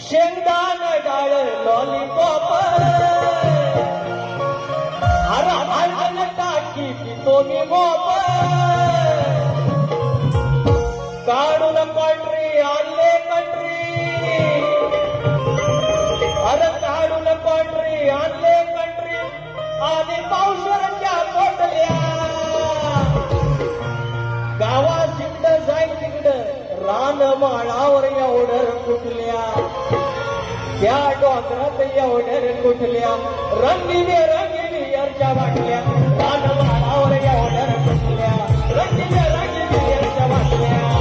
शेंगदाण डाळ लॉलीपॉप अरे भांडण टाकी पितो मी मोप. काढून कॉन्ट्री आणले कंट्री अरे काढून कॉन्ट्री आणले कंट्री आणि पावसाळ्याच्या पोटल्या. गावा शिंद जाईल तिकडं रान माळावर एवढर कुठल्या त्या डोंगरात एवढ्या रे कुठल्या रंगीने रंगीने याच्या वाटल्या पान मारावर एवढ्या रे कुठल्या रंगीने रंगीने याच्या वाटल्या